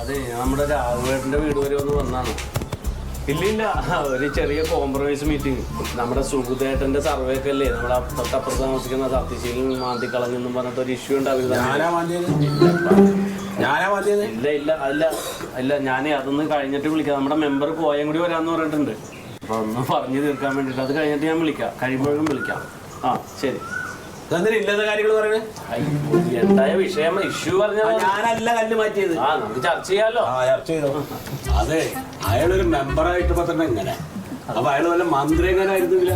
അതെ നമ്മുടെ രാഘവേട്ടന്റെ വീട് വരെ ഒന്ന് വന്നാണ്. ഇല്ലില്ല ഒരു ചെറിയ കോംപ്രമൈസ് മീറ്റിംഗ് നമ്മുടെ സുഹൃദേട്ടന്റെ സർവേ ഒക്കെ അല്ലേ? നമ്മുടെ തൊട്ടപ്പുറത്ത് താമസിക്കുന്ന സത്യശീലൻ മാന്തിക്കളഞ്ഞെന്നും പറഞ്ഞിട്ട് ഒരു ഇഷ്യൂ ഉണ്ടാവില്ല ഇല്ല ഇല്ല അല്ല അല്ല ഞാനേ അതൊന്ന് കഴിഞ്ഞിട്ട് വിളിക്കാം. നമ്മുടെ മെമ്പർ പോയാൽ കൂടി വരാന്ന് പറഞ്ഞിട്ടുണ്ട്. അപ്പൊ ഒന്ന് പറഞ്ഞു തീർക്കാൻ വേണ്ടിട്ട്. അത് കഴിഞ്ഞിട്ട് ഞാൻ വിളിക്കാം. കഴിയുമ്പോഴും വിളിക്കാം. ആ ശരി. എന്തിനാ ഇല്ലാത്ത കാര്യങ്ങൾ പറയണേ? അയ്യോ, എന്തായ വിഷയം? ഇഷ്യൂ ആ, പറഞ്ഞാൽ ഞാനല്ല കല്ല് മാറ്റിയത്. ആ നമുക്ക് ചർച്ച ചെയ്യാലോ. ആ ചർച്ച ചെയ്തോ. അതെ അയാളൊരു മെമ്പറായിട്ട് ഇപ്പൊ തന്നെ ഇങ്ങനെ. അപ്പൊ അയാൾ വല്ല മന്ത്രി ആയിരുന്നില്ല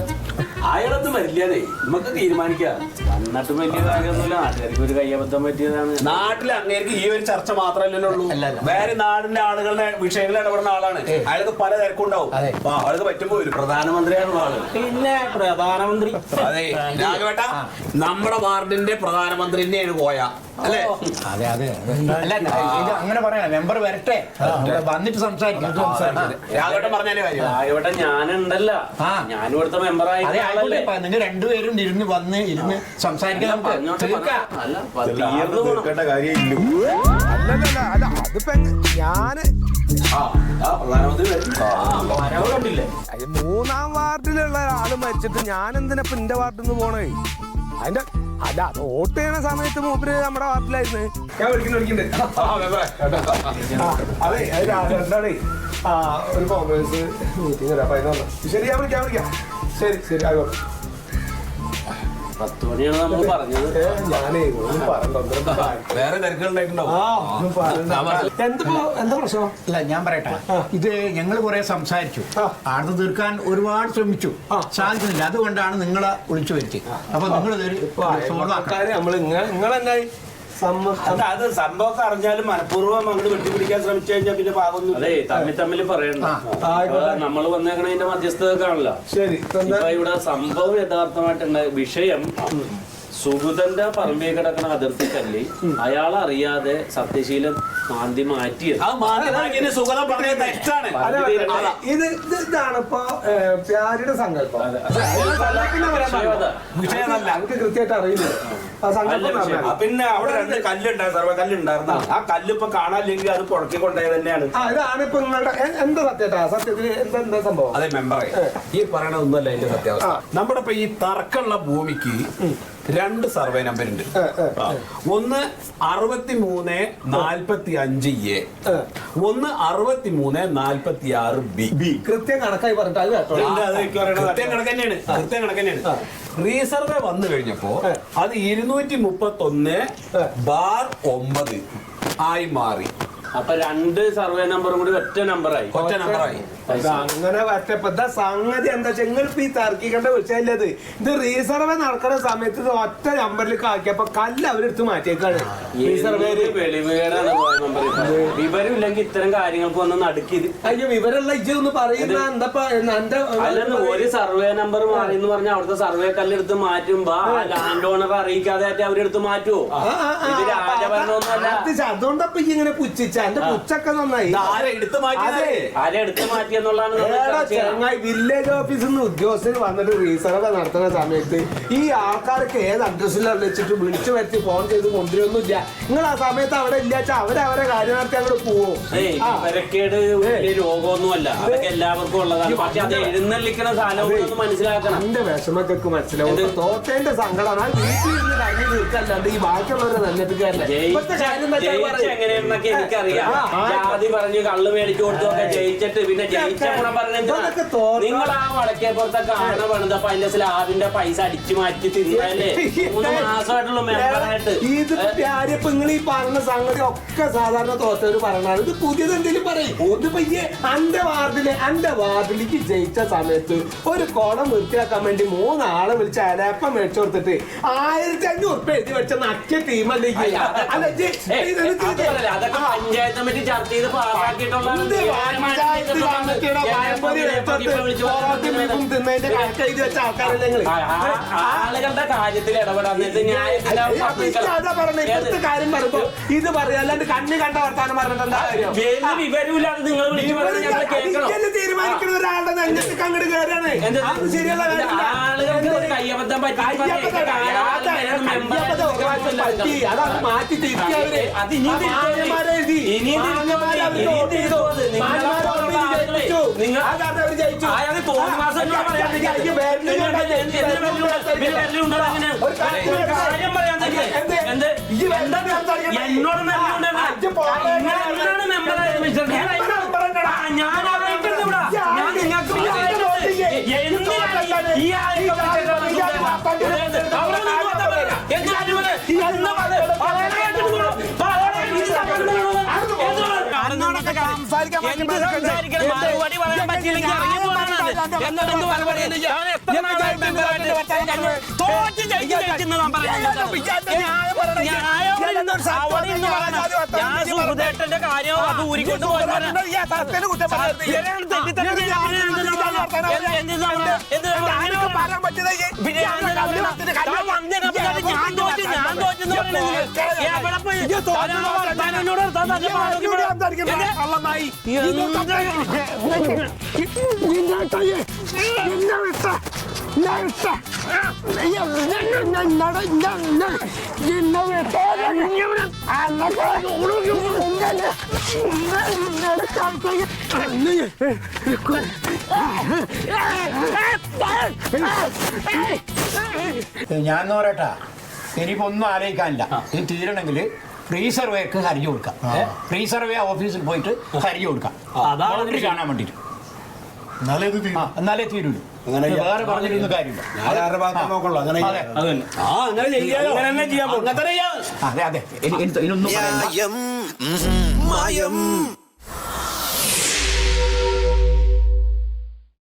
അയാളൊന്നും വരില്ലാതെ നമുക്ക് തീരുമാനിക്കാം. എന്നിട്ട് വലിയ കാര്യമൊന്നുമില്ല. നാട്ടുകാർക്ക് ഒരു കയ്യബദ്ധം പറ്റിയതാണ്. നാട്ടിൽ അങ്ങേർക്ക് ഈ ഒരു ചർച്ച മാത്രമല്ലേ ഉള്ളൂ. വേറെ നാടിന്റെ ആളുകളുടെ വിഷയങ്ങളിൽ ഇടപെടുന്ന ആളാണ്. അയാൾക്ക് പല തിരക്കുണ്ടാവും അപ്പൊ അയാൾക്ക് പറ്റുമ്പോ ഒരു പ്രധാനമന്ത്രിയാണുള്ള ആൾ. പിന്നെ പ്രധാനമന്ത്രി. അതെ. രാഘവേട്ട നമ്മുടെ വാർഡിന്റെ പ്രധാനമന്ത്രി തന്നെയാണ് കോയ അല്ലേ? അതെ അതെ അല്ല ഇത് അങ്ങനെ പറയാം. മെമ്പർ വരട്ടെ. ഇവിടെ വന്നിട്ട് സംസാരിക്കാം. രാഘവേട്ടൻ പറഞ്ഞാലേ കാര്യം. ആയിവട്ടെ ഞാനുണ്ടല്ല. ആ. ഞാനും ഇവിടുത്തെ മെമ്പറായി അതെ ആയിക്കോട്ടെ. ഇപ്പൊ നിങ്ങൾ രണ്ടുപേരും ഇരുന്ന് വന്ന് ഇരുന്ന് സംസാരിക്കാം നമുക്ക്. തീർക്കാം. കാര്യമില്ല. അല്ലല്ല അല്ല അതിപ്പോ ഞാൻ ആ ആ, പ്രധാനമന്ത്രി വരും. വരവ് കണ്ടില്ലേ? അയ്യ, മൂന്നാം വാർഡിലുള്ള ഒരാൾ മരിച്ചിട്ട് ഞാൻ എന്തിനാ ഇപ്പൊ എന്റെ വാർഡിൽ നിന്ന് പോണേ? അതിന്റെ അത് വോട്ട് ചെയ്യണ സമയത്ത് മൂപ്പര് നമ്മുടെ വാർഡിലായിരുന്നു ഞാൻ. അതെ അത് രാജാണ്ടേ ആ ഒരു കോൺഗ്രസ് മീറ്റിംഗ് ശരി ഞാൻ വിളിക്കാം വിളിക്കാം ശരി ശരി ആയിക്കോട്ടെ പത്ത് മണിയാണ് നമ്മൾ പറഞ്ഞത്. ഞാനേ ഒന്നും വേറെ എന്താ പ്രശ്നം? അല്ല ഞാൻ പറയട്ടെ. ഇത് ഞങ്ങൾ കുറെ സംസാരിച്ചു. ആർന്ന് തീർക്കാൻ ഒരുപാട് ശ്രമിച്ചു. സാധിക്കുന്നില്ല. അതുകൊണ്ടാണ് നിങ്ങളെ വിളിച്ചു വരുത്തി അപ്പൊ നിങ്ങൾ സോൾവ് സംഭവം അത് സംഭവമൊക്കെ അറിഞ്ഞാലും മനഃപൂർവം അങ്ങോട്ട് വെട്ടിപ്പിടിക്കാൻ ശ്രമിച്ചു കഴിഞ്ഞാൽ പിന്നെ പാകൊന്നും അതെ തമ്മിൽ തമ്മിൽ പറയണ്ട. നമ്മൾ വന്നേക്കണതിന്റെ മധ്യസ്ഥതക്കാണല്ലോ ശരി ഇപ്പൊ എന്താ? ഇവിടെ സംഭവം യഥാർത്ഥമായിട്ടുണ്ട് വിഷയം സുഹൃതന്റെ പറമ്പിൽ കിടക്കുന്ന അതിർത്തി അയാൾ അറിയാതെ സത്യശീലൻ കാന്തി മാറ്റിയത്. അത് മാറ്റി. സുഗതം പറഞ്ഞത് തെറ്റാണ് അല്ല, അല്ല. ഇത് ഇത് ഇതാണ് ഇപ്പൊ പ്യാരിയുടെ സങ്കല്പം. സങ്കല്പത്തിന്റെ അതാ. എനിക്ക് കൃത്യമായിട്ട് അറിയില്ല. ആ സങ്കല്പം. പിന്നെ അവിടെ രണ്ട് കല്ലുണ്ടായിരുന്നു സർവ കല്ലുണ്ടായിരുന്നു ആ കല്ല് ഇപ്പൊ കാണാനില്ലെങ്കിൽ അത് പുറക്കി കൊണ്ടുപോയത് തന്നെയാണ്. ആ ഇതാണ് ഇപ്പൊ നിങ്ങളുടെ എ- എന്താ സത്യട്ടാ? സത്യത്തിൽ എന്താ എന്താ സംഭവം? അതെ മെമ്പറെ ഈ പറയണതൊന്നുമല്ല അതിന്റെ സത്യാവസ്ഥ. നമ്മുടെ ഇപ്പൊ ഈ തർക്കമുള്ള ഭൂമിക്ക് രണ്ട് സർവേ നമ്പർ ഉണ്ട്. ഒന്ന് അറുപത്തി മൂന്ന് നാൽപ്പത്തി അഞ്ച് എ. ഒന്ന് അറുപത്തി മൂന്ന് നാൽപ്പത്തി ആറ് ബി. ബി. കൃത്യം കണക്കായി പറഞ്ഞിട്ട് അത് കേട്ടോ. കൃത്യം കണക്ക് തന്നെയാണ്. കൃത്യം കണക്ക് തന്നെയാണ്. റീസർവേ വന്നു കഴിഞ്ഞപ്പോ അത് ഇരുന്നൂറ്റി മുപ്പത്തി ഒന്ന്. ബാർ ഒമ്പത് ആയി മാറി. അപ്പൊ രണ്ട് സർവേ നമ്പറും കൂടി ഒറ്റ നമ്പറായി ഒറ്റ നമ്പറായി അങ്ങനെ ഒറ്റപ്പെട്ട സംഗതി എന്താ വെച്ചാൽ നിങ്ങൾ ഈ തർക്കിക്കേണ്ട വിഷയമല്ല ഇത് റീസർവേ നടക്കുന്ന സമയത്ത് ഇത് ഒറ്റ നമ്പറിലേക്ക് ആക്കിയപ്പോ കല്ല് അവരെടുത്ത് മാറ്റിയേക്കാണ്. റീസർവേര് വെളിവുകേടാണ് വിവരമില്ലെങ്കിൽ ഇത്തരം കാര്യങ്ങൾക്ക് ഒന്നും നടുക്കി അയ്യോ വിവരമുള്ള ഇജ്ജൊന്ന് പറയുന്ന എന്താ എന്താ ഒരു സർവേ നമ്പർ മാറി എന്ന് പറഞ്ഞാൽ അവിടുത്തെ സർവേ കല്ലെടുത്ത് മാറ്റുമ്പോ ലാൻഡ് ഓണർ അറിയിക്കാതെ അവരെടുത്ത് മാറ്റുമോ ഇത് രാജഭരണമൊന്നുമല്ല. അതുകൊണ്ടപ്പൊ ഇങ്ങനെ പുച്ഛിച്ച. എന്റെ പുച്ഛൊക്കെ നന്നായി. ആരെ എടുത്തു മാറ്റി. ആരെ എടുത്ത് മാറ്റിയെന്നുള്ളതാണ് ചെങ്ങായി വില്ലേജ് ഓഫീസിൽ നിന്ന് ഉദ്യോഗസ്ഥർ വന്നിട്ട് റീസർവേ നടത്തുന്ന സമയത്ത് ഈ ആൾക്കാർക്ക് ഏത് അഡ്രസ്സിലാണ് വെച്ചിട്ട് വിളിച്ചു വരുത്തി ഫോൺ ചെയ്ത് കൊണ്ടുവരൊന്നുമില്ല. നിങ്ങൾ ആ സമയത്ത് അവിടെ ഇല്ലാച്ച അവരവരെ കാര്യം നടത്തി അങ്ങോട്ട് പോവും. വിവരക്കേട് രോഗമൊന്നുമല്ല. അതൊക്കെ എല്ലാവർക്കും ഉള്ളതാണ്. പക്ഷെ അത് എഴുന്നള്ളിക്കണ ഒന്ന് മനസ്സിലാക്കണം. എന്റെ വിഷമക്കൊക്കെ മനസ്സിലാവും? തോറ്റേന്റെ സങ്കടമാണ്. വീട്ടിൽ ഇരുന്ന് കഞ്ഞി തീർക്കല്ലാണ്ട് ഈ ബാക്കിയുള്ളവരെ. എങ്ങനെയാണെന്നൊക്കെ എനിക്കറിയാം. ജാതി പറഞ്ഞ് കള്ള് മേടിച്ചു കൊടുത്തൊക്കെ ജയിച്ചിട്ട് പിന്നെ നിങ്ങൾ ആ വടക്കേ കാണ വേണത് അപ്പൊ അതിന്റെ സ്ലാബിന്റെ പൈസ അടിച്ചു മാറ്റി തിന്നല്ലേ? മൂന്ന് മാസമായിട്ടുള്ള മെമ്പറായിട്ട് ഇത് ആര്യപ്പോ നിങ്ങൾ ഈ പറഞ്ഞ സംഗതി ഒക്കെ സാധാരണ തോറ്റവര് പറഞ്ഞാണ് ഇത് പുതിയത് എന്തെങ്കിലും പറയും. ഇതിപ്പോ ഈ അന്റെ വാർഡിൽ അന്റെ വാർഡിലേക്ക് ജയിച്ച സമയത്ത് ഒരു കുളം വൃത്തിയാക്കാൻ വേണ്ടി മൂന്നാളെ വിളിച്ച് അലപ്പം മേടിച്ചു കൊടുത്തിട്ട് ആയിരത്തി അഞ്ഞൂറ് ഉറുപ്പ് എഴുതി വെച്ച നക്കിയ ടീമല്ലേ? അല്ല അതൊക്കെ പഞ്ചായത്ത് കമ്മിറ്റി ചർച്ച ചെയ്ത് പാസ്സാക്കിയിട്ടുള്ളതാണ് ആളുകളുടെ കാര്യത്തിൽ ഇടപെടാൻ കാര്യം പറയുമ്പോ ഇത് പറയും അല്ലാണ്ട് കണ്ണി കണ്ട വർത്താനം പറഞ്ഞിട്ടെന്താ കാര്യം? വിവരമില്ലാതെ നിങ്ങൾ തീരുമാനിക്കുന്ന ഒരാളുടെ നെഞ്ഞിട്ട് അങ്ങോട്ട് കയറാണ് അത് ശരിയല്ല കയ്യബദ്ധം പറ്റി. അതാണ് മാറ്റി തിരിച്ചവര് ഇനി ഇനി എന്നോട് ഞാൻ ഞാൻ നിങ്ങൾക്ക് ഈ ആരും അത്. ഊരിക്കൊണ്ട് ഞാൻ തോറ്റെന്ന് പറയുന്നത് ഞാൻ പറയട്ടാ. എനിക്കൊന്നും ആലോചിക്കാനില്ല. നീ തീരണെങ്കിൽ ഫ്രീ സർവേക്ക് ഹർജി കൊടുക്കാം ഫ്രീ സർവേ ഓഫീസിൽ പോയിട്ട് ഹർജി കൊടുക്കാം. അതാണ് കാണാൻ വേണ്ടിട്ട് എന്നാലേ തീരുള്ളൂ വേറെ പറഞ്ഞിരുന്ന കാര്യമില്ല.